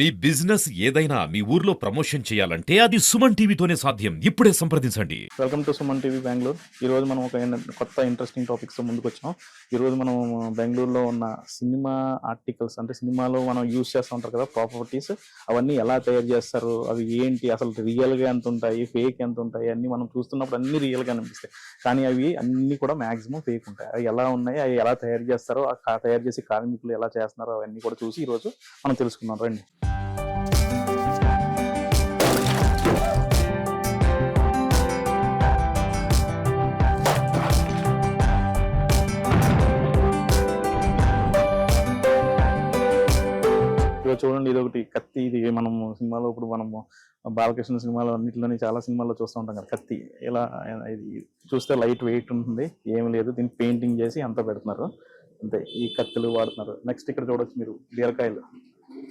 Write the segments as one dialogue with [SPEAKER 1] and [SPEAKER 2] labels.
[SPEAKER 1] మీ business ఏదైనా మీ ఊర్లో promotion చేయాలంటే అది సుమన్ టీవీతోనే సాధ్యం ఇప్పుడే సంప్రదించండి welcome to Suman TV Bengaluru ఈ రోజు మనం ఒక కొత్త ఇంట్రెస్టింగ్ టాపిక్స్ ముందుకు వచ్చాం ఈ రోజు మనం బెంగళూరులో ఉన్న సినిమా ఆర్టికల్స్ అంటే సినిమాలో మనం యూజ్ చేస్తూ ఉంటారు కదా ప్రాపర్టీస్ అవన్నీ ఎలా తయారు చేస్తారు అవి ఏంటి అసలు రియల్గా ఎంత ఉంటాయి ఫేక్ ఎంత ఉంటాయి అన్ని మనం చూస్తున్నప్పుడు అన్ని రియల్గా అనిపిస్తాయి కానీ అవి అన్ని కూడా మాక్సిమం ఫేక్ ఉంటాయి అవి ఎలా ఉన్నాయి అవి ఎలా తయారు చేస్తారో తయారు చేసే కార్మికులు ఎలా చేస్తున్నారో అవన్నీ కూడా చూసి ఈరోజు మనం తెలుసుకున్నాం రండి చూడండి ఇది ఒకటి కత్తి ఇది మనము సినిమాలో ఇప్పుడు మనము బాలకృష్ణ సినిమాలో అన్నింటిలోని చాలా సినిమాల్లో చూస్తూ ఉంటాం కదా కత్తి ఇలా ఇది చూస్తే లైట్ వెయిట్ ఉంటుంది ఏమి లేదు దీన్ని పెయింటింగ్ చేసి అంతా పెడుతున్నారు అంతే ఈ కత్తులు వాడుతున్నారు నెక్స్ట్ ఇక్కడ చూడొచ్చు మీరు బీరకాయలు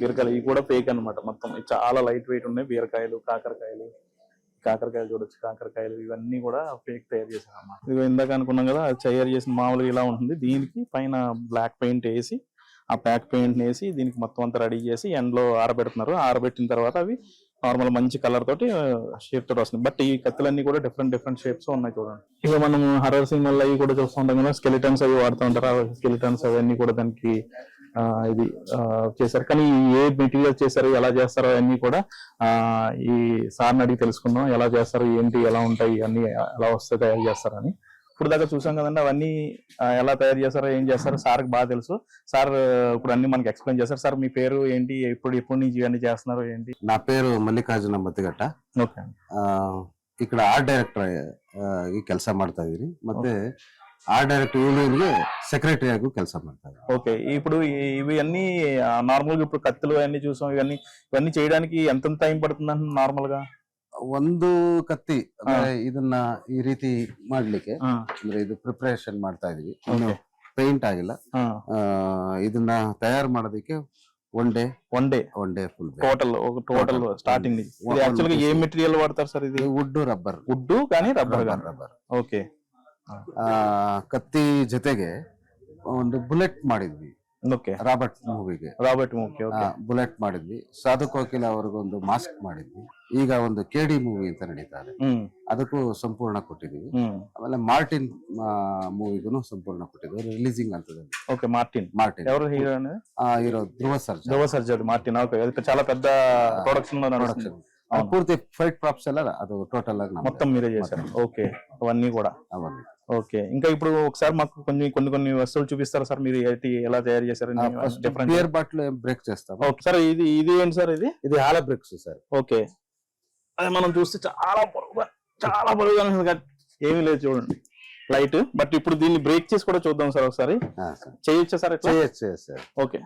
[SPEAKER 1] బీరకాయలు ఇవి కూడా ఫేక్ అనమాట మొత్తం చాలా లైట్ వెయిట్ ఉన్నాయి బీరకాయలు కాకరకాయలు కాకరకాయలు చూడొచ్చు కాకరకాయలు ఇవన్నీ కూడా ఫేక్ తయారు చేశారు అన్నమాట ఇవి ఇందాక అనుకున్నాం కదా తయారు చేసిన మామూలుగా ఇలా ఉంటుంది దీనికి పైన బ్లాక్ పెయింట్ వేసి ఆ ప్యాక్ పెయింట్ వేసి దీనికి మొత్తం అంతా రెడీ చేసి ఎండ్లో ఆరబెడుతున్నారు ఆరబెట్టిన తర్వాత అవి నార్మల్ మంచి కలర్ తోటి షేప్ తోటి వస్తుంది బట్ ఈ కత్తులన్నీ కూడా డిఫరెంట్ డిఫరెంట్ షేప్స్ ఉన్నాయి చూడండి ఇక మనం హర్రర్ సినిమాల్లో అవి కూడా చూస్తూ ఉంటాం కదా స్కెలిటన్స్ అవి వాడుతూ ఉంటారు స్కెలిటన్స్ అవన్నీ కూడా దానికి ఇది చేశారు కానీ ఏ మెటీరియల్ చేశారు ఎలా చేస్తారో అవన్నీ కూడా ఈ సార్ని అడిగి తెలుసుకుందాం ఎలా చేస్తారు ఏంటి ఎలా ఉంటాయి అన్ని ఎలా వస్తాయి తయారు చేస్తారని ఇప్పుడు దాకా చూసాం కదండి అవన్నీ ఎలా తయారు చేస్తారో ఏం చేస్తారో సార్కి బాగా తెలుసు సార్ ఇప్పుడు అన్ని మనకి ఎక్స్ప్లెయిన్ చేస్తారు సార్ మీ పేరు ఏంటి ఎప్పుడు ఎప్పుడు నుంచి ఇవన్నీ చేస్తున్నారు ఏంటి నా పేరు మల్లికార్జున ಮದ್ದಿಘಟ್ಟ ఓకే ఇక్కడ ఆర్ట్ డైరెక్టర్ ఈ ಕೆಲಸ ಮಾಡ್ತಾ ಇದೀನಿ ಮತ್ತೆ ಆರ್ಟ್ ಡೈರೆಕ್ಟರ್ ಯೂನಿಯನ್ಗೆ ಸೆಕ್ರೆಟರಿ ఓకే ఇప్పుడు ఇవి ఇవన్నీ నార్మల్ గా ఇప్పుడు కత్తులు అవన్నీ చూసాం ఇవన్నీ ఇవన్నీ చేయడానికి ఎంత టైం పడుతుంది నార్మల్ గా ಒಂದು ಕತ್ತಿ ಅಂದ್ರೆ ಇದನ್ನ ಈ ರೀತಿ ಮಾಡ್ಲಿಕ್ಕೆ ಅಂದ್ರೆ ಇದು ಪ್ರಿಪರೇಷನ್ ಮಾಡ್ತಾ ಇದೀವಿ ಪೇಂಟ್ ಆಗಿಲ್ಲ ಇದನ್ನ ತಯಾರು ಮಾಡೋದಕ್ಕೆ one day one day one day full total total starting ಏನ್ ಮೆಟೀರಿಯಲ್ ಮಾಡ್ತಾರೆ ಸರ್ ಇದು ವುಡ್ ರಬ್ಬರ್ వుడ్ కానీ ರಬ್ಬರ್ ರಬ್ಬರ್ ಓಕೆ ಕತ್ತಿ ಜೊತೆಗೆ ಒಂದು ಬುಲೆಟ್ ಮಾಡಿದ್ವಿ ರಾಬರ್ಟ್ ಮೂವಿಗೆ ರಾಬರ್ಟ್ ಮೂವಿ ಬುಲೆಟ್ ಮಾಡಿದ್ವಿ ಸಾಧು ಕೋಕಿಲ ಅವ್ರಿಗೊಂದು ಮಾಸ್ಕ್ ಮಾಡಿದ್ವಿ ಈಗ ಒಂದು ಕೆ ಡಿ ಮೂವಿ ಅಂತ ನಡೀತಾ ಅದಕ್ಕೂ ಸಂಪೂರ್ಣ ಕೊಟ್ಟಿದೀವಿ ಆಮೇಲೆ ಮಾರ್ಟಿನ್ ಮೂವಿಗೂ ಸಂಪೂರ್ಣ ಕೊಟ್ಟಿದ್ವಿ ರಿಲೀಸಿಂಗ್ ಅಂತದಲ್ಲಿ ಓಕೆ ಮಾರ್ಟಿನ್ ಮಾರ್ಟಿನ್ ఎవరు hero hero Dhruva Sarja Dhruva Sarja Martin okay ఇది చాలా పెద్ద ప్రొడక్షన్ లో నడుస్తుంది పూర్తి ఫైట్ ಎಲ್ಲ ಅದು ಟೋಟಲ್ ಆಗಿ ಮೊత్తం మీరే చేశారు ఓకే అవన్నీ కూడా ఓకే ఇంకా ఇప్పుడు ఒకసారి మాకు కొన్ని కొన్ని కొన్ని వస్తువులు చూపిస్తారా సార్ మీరు ఏంటి ఎలా తయారు చేశారు బియర్ బాటిల్ బ్రేక్ చేస్తాం ఓకే సార్ ఇది ఇది ఏంటి సార్ ఇది ఇది ఆల బ్రేక్స్ సార్ ఓకే అది మనం చూస్తే చాలా బరువుగా చాలా బరువుగా ఏమీ లేదు చూడండి లైట్ బట్ ఇప్పుడు దీన్ని బ్రేక్ చేసి కూడా చూద్దాం సార్ ఒకసారి చేయొచ్చా సార్ చేయొచ్చు సార్ ఓకే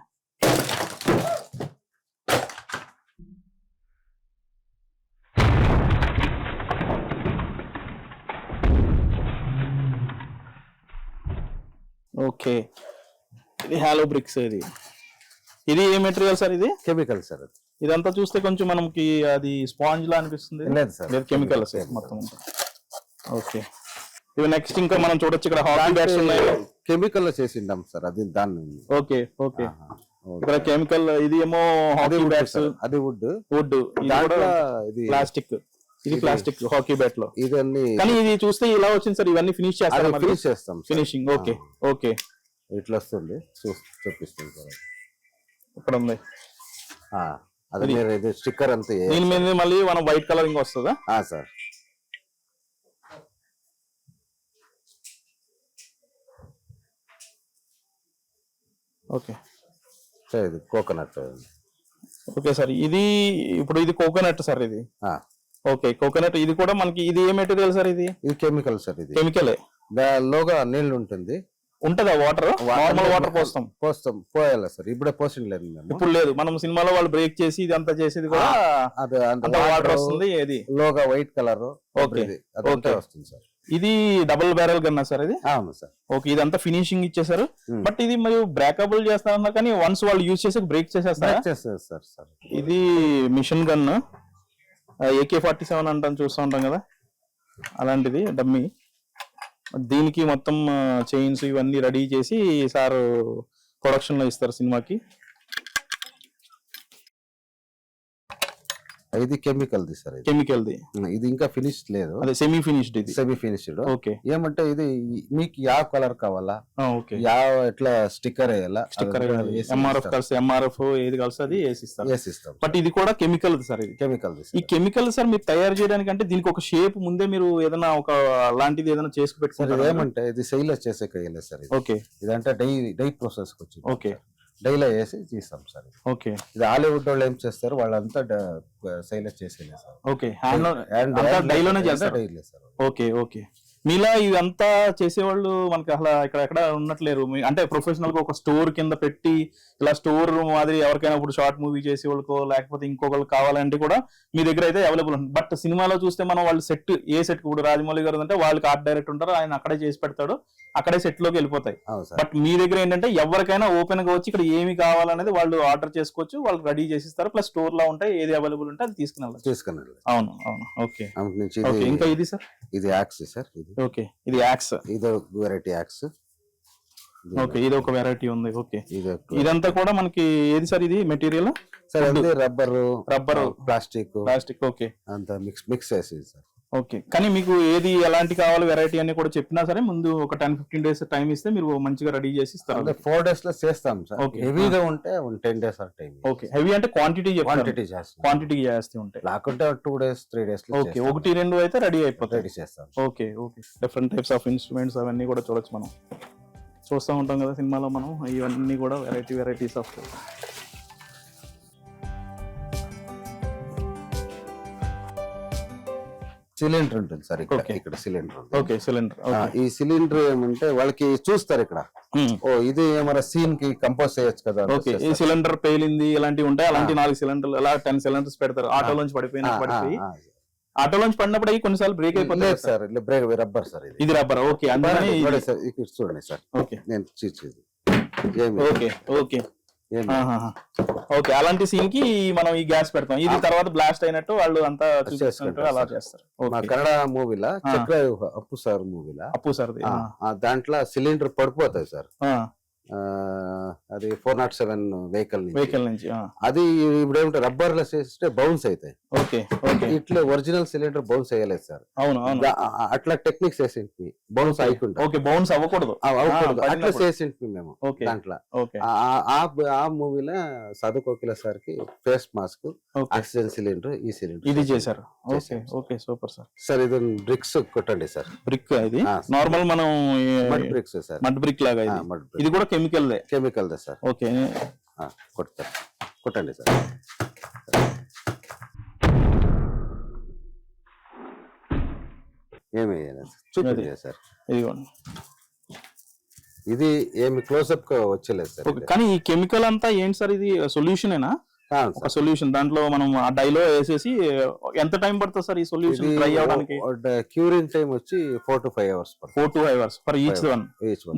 [SPEAKER 1] ఓకే ఇది హాలో బ్రిక్స్ ఇది ఇది ఏ మెటీరియల్ సార్ ఇది కెమికల్ సార్ ఇదంతా చూస్తే కొంచెం మనకి అది స్పాంజ్ లా అనిపిస్తుంది లేదు సార్ లేదు కెమికల్ సార్ మొత్తం ఓకే ఇవి నెక్స్ట్ ఇంకా మనం చూడొచ్చు ఇక్కడ హాట్ బ్యాగ్స్ ఉన్నాయి కెమికల్ చేసిండాం సార్ అది దాన్ని ఓకే ఓకే ఇక్కడ కెమికల్ ఇది ఏమో హాలీవుడ్ బ్యాగ్స్ అది వుడ్ వుడ్ ఇది ప్లాస్టిక్ ఇది ప్లాస్టిక్ హాకీ బ్యాట్ లో ఇవన్నీ కానీ ఇది చూస్తే ఇలా వచ్చింది సార్ ఇవన్నీ ఫినిష్ చేస్తాం ఫినిష్ చేస్తాం ఫినిషింగ్ ఓకే ఓకే ఇట్లా వస్తుంది చూపిస్తుంది సార్ ఇక్కడ ఉంది అది మీరు స్టిక్కర్ అంతే దీని మీద మళ్ళీ మనం వైట్ కలరింగ్ ఇంకా వస్తుందా సార్ ఓకే సార్ ఇది కోకోనట్ ఓకే సార్ ఇది ఇప్పుడు ఇది కోకోనట్ సార్ ఇది ఓకే కోకోనట్ ఇది కూడా మనకి ఇది ఏ మెటీరియల్ సార్ ఇది ఇది కెమికల్ సార్ ఇది కెమికల్ లోగా నీళ్ళు ఉంటుంది ఉంటదా వాటర్ నార్మల్ వాటర్ పోస్తాం పోస్తాం పోయాలా సార్ ఇప్పుడే పోసిన లేదు ఇప్పుడు లేదు మనం సినిమాలో వాళ్ళు బ్రేక్ చేసి ఇది అంతా చేసేది కూడా అది వాటర్ వస్తుంది ఏది లోగా వైట్ కలర్ ఓకే వస్తుంది సార్ ఇది డబుల్ బ్యారెల్ గన్నా సార్ ఇది సార్ ఓకే అంతా ఫినిషింగ్ ఇచ్చేసారు బట్ ఇది మరియు బ్రేకబుల్ చేస్తారన్నా కానీ వన్స్ వాళ్ళు యూజ్ చేసి బ్రేక్ చేసేస్తారు సార్ ఇది machine gun AK forty seven అంటాను చూస్తూ ఉంటాం కదా అలాంటిది డమ్మీ దీనికి మొత్తం చైన్స్ ఇవన్నీ రెడీ చేసి సార్ ప్రొడక్షన్లో ఇస్తారు సినిమాకి ఇది కెమికల్ ది సార్ కెమికల్ ది ఇది ఇంకా ఫినిష్ లేదు అదే సెమీ ఫినిష్డ్ ఇది సెమీ ఫినిష్డ్ ఓకే ఏమంటే ఇది మీకు యా కలర్ కావాలా ఓకే యా ఎట్లా స్టిక్కర్ వేయాలా స్టిక్కర్ ఎంఆర్ఎఫ్ కలిసి ఎంఆర్ఎఫ్ ఏది కలిసి అది వేసిస్తాం వేసిస్తాం బట్ ఇది కూడా కెమికల్ సార్ ఇది కెమికల్ ఈ కెమికల్ సార్ మీరు తయారు చేయడానికి అంటే దీనికి ఒక షేప్ ముందే మీరు ఏదైనా ఒక లాంటిది ఏదైనా చేసి ఏమంటే ఇది సెయిల్ చేసే కయ్యలేదు సార్ ఓకే ఇదంటే డై డై ప్రాసెస్ వచ్చింది ఓకే డైలా వేసి తీస్తాం సార్ ఓకే ఇది హాలీవుడ్ వాళ్ళు ఏం చేస్తారు వాళ్ళంతా సైలెస్ చేసేలే సార్ ఓకే చేస్తారు డైలీ సార్ ఓకే ఓకే మీలా ఇవంతా చేసేవాళ్ళు మనకి అసలు ఇక్కడ ఎక్కడ ఉన్నట్లేరు అంటే ప్రొఫెషనల్ గా ఒక స్టోర్ కింద పెట్టి ఇలా స్టోర్ మాదిరి ఎవరికైనా ఇప్పుడు షార్ట్ మూవీ చేసేవాళ్ళకో లేకపోతే ఇంకొకళ్ళు కావాలంటే కూడా మీ దగ్గర అయితే అవైలబుల్ ఉంది బట్ సినిమాలో చూస్తే మనం వాళ్ళు సెట్ ఏ సెట్ ఇప్పుడు రాజమౌళి గారు అంటే వాళ్ళకి ఆర్ట్ డైరెక్టర్ ఉంటారు ఆయన అక్కడే చేసి పెడతాడు అక్కడే సెట్ లోకి వెళ్ళిపోతాయి బట్ మీ దగ్గర ఏంటంటే ఎవరికైనా ఓపెన్ గా వచ్చి ఇక్కడ ఏమి కావాలనేది వాళ్ళు ఆర్డర్ చేసుకోవచ్చు వాళ్ళు రెడీ చేసిస్తారు ప్లస్ స్టోర్ లో ఉంటాయి ఏది అవైలబుల్ ఉంటే అది తీసుకుని తీసుకున్నాడు అవును అవును ఓకే ఇంకా ఇది సార్ ఇది యాక్సీ సార్ ఇది ఓకే ఇది యాక్స్ ఇది వెరైటీ యాక్స్ ఓకే ఇది ఒక వెరైటీ ఉంది ఓకే ఇది ఇదంతా కూడా మనకి ఏది సార్ ఇది material sir rubber rubber plastic plastic okay అంత మిక్స్ మిక్స్ చేసేది సార్ ఓకే కానీ మీకు ఏది ఎలాంటి కావాలి వెరైటీ అన్ని కూడా చెప్పినా సరే ముందు ఒక టెన్ ఫిఫ్టీన్ డేస్ టైం ఇస్తే మీరు మంచిగా రెడీ చేసి ఇస్తారు ఫోర్ డేస్ లో చేస్తాం సార్ హెవీగా ఉంటే టెన్ డేస్ ఓకే హెవీ అంటే క్వాంటిటీ క్వాంటిటీ చేస్తాం క్వాంటిటీ చేస్తే ఉంటాయి లేకుంటే two days three days okay ఒకటి రెండు అయితే రెడీ అయిపోతాయి రెడీ చేస్తాం okay okay different types of instruments అవన్నీ కూడా చూడొచ్చు మనం చూస్తూ ఉంటాం కదా సినిమాలో మనం ఇవన్నీ కూడా వెరైటీ వెరైటీస్ ఆఫ్ సిలిండర్ ఉంటుంది సార్ ఇక్కడ ఇక్కడ సిలిండర్ ఓకే సిలిండర్ ఈ సిలిండర్ ఏమంటే వాళ్ళకి చూస్తారు ఇక్కడ ఓ ఇది ఏమైనా సీన్ కి కంపోజ్ చేయొచ్చు కదా ఓకే ఈ సిలిండర్ పేలింది ఇలాంటివి ఉంటాయి అలాంటి నాలుగు సిలిండర్ అలా టెన్ సిలిండర్స్ పెడతారు ఆటో నుంచి పడిపోయిన పడిపోయి నుంచి పడినప్పుడు అవి కొన్నిసార్లు బ్రేక్ అయిపోతుంది సార్ బ్రేక్ రబ్బర్ సార్ ఇది రబ్బర్ ఓకే అందరూ చూడండి సార్ ఓకే నేను చూసి ఓకే ఓకే ఓకే అలాంటి సీన్ కి మనం ఈ గ్యాస్ పెడతాం ఇది తర్వాత బ్లాస్ట్ అయినట్టు వాళ్ళు అంతా చూసేసుకుంటారు అలా చేస్తారు కన్నడ మూవీలా చక్రవ్యూహ అప్పు సార్ మూవీలా అప్పు సార్ దాంట్లో సిలిండర్ పడిపోతాయి సార్ అది four naught seven vehicle vehicle నుంచి అది ఇప్పుడు ఏమంటే రబ్బర్ లెస్ చేస్తే బౌన్స్ అవుతాయి ఓకే ఓకే ఇట్లా ఒరిజినల్ సిలిండర్ బౌన్స్ అయ్యలేదు సార్ అవును అట్లా టెక్నిక్స్ వేసి బౌన్స్ అయ్యకుండా ఓకే బౌన్స్ అవ్వకూడదు అవ్వకూడదు అట్లా చేసి మేము దాంట్లో ఆ మూవీలో సదుకోకిల సార్ కి ఫేస్ మాస్క్ ఆక్సిజన్ సిలిండర్ ఈ సిలిండర్ ఇది చేశారు okay okay super sir sir ఇది బ్రిక్స్ కొట్టండి సార్ బ్రిక్ ఇది నార్మల్ మనం mud bricks sir mud brick లాగా ఇది కూడా కెమికల్ కెమికల్దే సార్ ఓకే కొట్టారు కొట్టండి సార్ ఏమి సార్ ఇదిగోండి ఇది ఏమి క్లోజ్అప్ వచ్చలేదు సార్ కానీ ఈ కెమికల్ అంతా ఏంటి సార్ ఇది సొల్యూషన్ ఏనా ఒక సొల్యూషన్ దాంట్లో మనం ఆ డైలో వేసేసి ఎంత టైం పడుతుంది సార్ ఈ సొల్యూషన్ ట్రై అవడానికి క్యూరింగ్ టైం వచ్చి four to five hours four to five hours for each one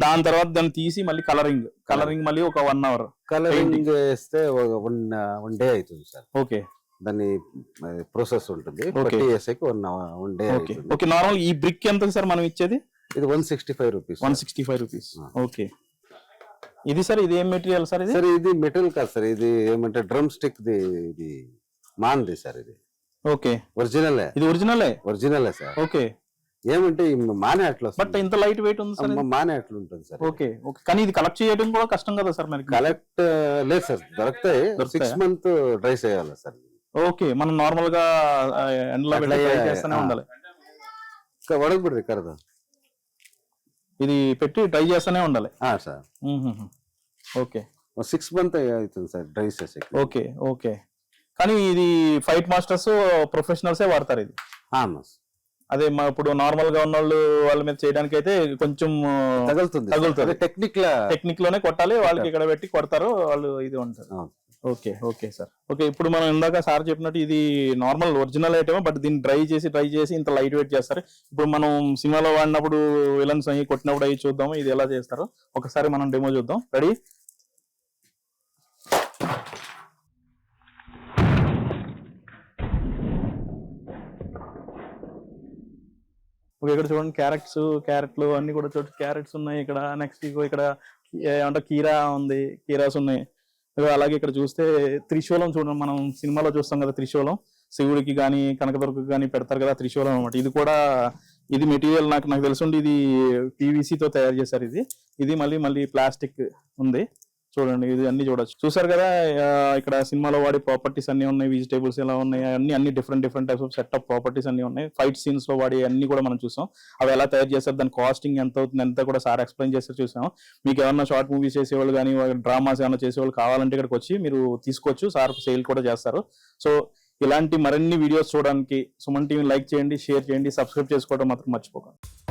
[SPEAKER 1] దాని తర్వాత దాన్ని తీసి మళ్ళీ కలరింగ్ కలరింగ్ మళ్ళీ ఒక వన్ అవర్ కలరింగ్ వేస్తే వన్ వన్ డే అవుతుంది సార్ ఓకే దాన్ని ప్రాసెస్ ఉంటుంది one one day okay normal ఈ బ్రిక్ ఎంత సార్ మనం ఇచ్చేది ఇది one sixty five rupees one sixty five rupees okay ఇది సార్ ఇది ఏం మెటీరియల్ సార్ సార్ ఇది మెటీరియల్ కాదు సార్ ఇది ఏమంటే డ్రమ్ స్టిక్ ఇది మాన్ది సార్ ఇది ఓకే ఒరిజినల్ ఇది ఒరిజినల్ ఒరిజినల్ సార్ ఓకే ఏమంటే మానే అట్లా బట్ ఇంత లైట్ వెయిట్ ఉంది సార్ మానే అట్లా ఉంటుంది సార్ ఓకే ఓకే కానీ ఇది కలెక్ట్ చేయడం కూడా కష్టం కదా సార్ మరి కలెక్ట్ లేదు సార్ దొరుకుతాయి సిక్స్ మంత్ డ్రై చేయాలి సార్ ఓకే మనం నార్మల్ గా ఎండలో చేస్తూనే ఉండాలి వడకూడదు కదా ఇది పెట్టి ట్రై చేస్తూనే ఉండాలి సార్ ఓకే సిక్స్ మంత్ అవుతుంది సార్ డ్రైవ్ చేసే ఓకే ఓకే కానీ ఇది ఫైట్ మాస్టర్స్ ప్రొఫెషనల్సే వాడతారు ఇది అదే మా ఇప్పుడు నార్మల్ గా ఉన్న వాళ్ళు వాళ్ళ మీద చేయడానికి అయితే కొంచెం తగులుతుంది తగులుతుంది టెక్నిక్ టెక్నిక్ లోనే కొట్టాలి వాళ్ళకి ఇక్కడ పెట్టి కొడతారు వాళ్ళు ఇది ఉంటారు ఓకే ఓకే సార్ ఓకే ఇప్పుడు మనం ఇందాక సార్ చెప్పినట్టు ఇది నార్మల్ ఒరిజినల్ ఐటమ్ బట్ దీన్ని డ్రై చేసి డ్రై చేసి ఇంత లైట్ వెయిట్ చేస్తారు ఇప్పుడు మనం సినిమాలో వాడినప్పుడు విలన్స్ అయ్యి కొట్టినప్పుడు అవి చూద్దాము ఇది ఎలా చేస్తారు ఒకసారి మనం డెమో చూద్దాం రెడీ ఓకే ఇక్కడ చూడండి క్యారెట్స్ క్యారెట్లు అన్ని కూడా చూడండి క్యారెట్స్ ఉన్నాయి ఇక్కడ నెక్స్ట్ ఇక్కడ ఏమంటే కీరా ఉంది కీరాస్ ఉన్నాయి అలాగే ఇక్కడ చూస్తే త్రిశూలం చూడండి మనం సినిమాలో చూస్తాం కదా త్రిశూలం శివుడికి కానీ కనకదుర్గకు కానీ పెడతారు కదా త్రిశూలం అనమాట ఇది కూడా ఇది మెటీరియల్ నాకు నాకు తెలుసుండి ఇది పీవీసీతో తయారు చేశారు ఇది ఇది మళ్ళీ మళ్ళీ ప్లాస్టిక్ ఉంది చూడండి ఇది అన్ని చూడొచ్చు చూసారు కదా ఇక్కడ సినిమాలో వాడే ప్రాపర్టీస్ అన్ని ఉన్నాయి వెజిటేబుల్స్ ఎలా ఉన్నాయి అన్ని అన్ని different different types of set of properties అన్ని ఉన్నాయి ఫైట్ సీన్స్ లో వాడి అన్ని కూడా మనం చూసాం అవి ఎలా తయారు చేస్తారు దాని కాస్టింగ్ ఎంత అవుతుంది ఎంత కూడా సార్ ఎక్స్ప్లెయిన్ చేస్తే చూసాం మీకు ఏమన్నా షార్ట్ మూవీస్ చేసేవాళ్ళు కానీ డ్రామాస్ ఏమైనా చేసేవాళ్ళు కావాలంటే ఇక్కడికి వచ్చి మీరు తీసుకోవచ్చు సార్ సేల్ కూడా చేస్తారు సో ఇలాంటి మరిన్ని వీడియోస్ చూడడానికి సుమన్ టీవీని లైక్ చేయండి షేర్ చేయండి సబ్స్క్రైబ్ చేసుకోవడం మాత్రం మర్చిపోకండి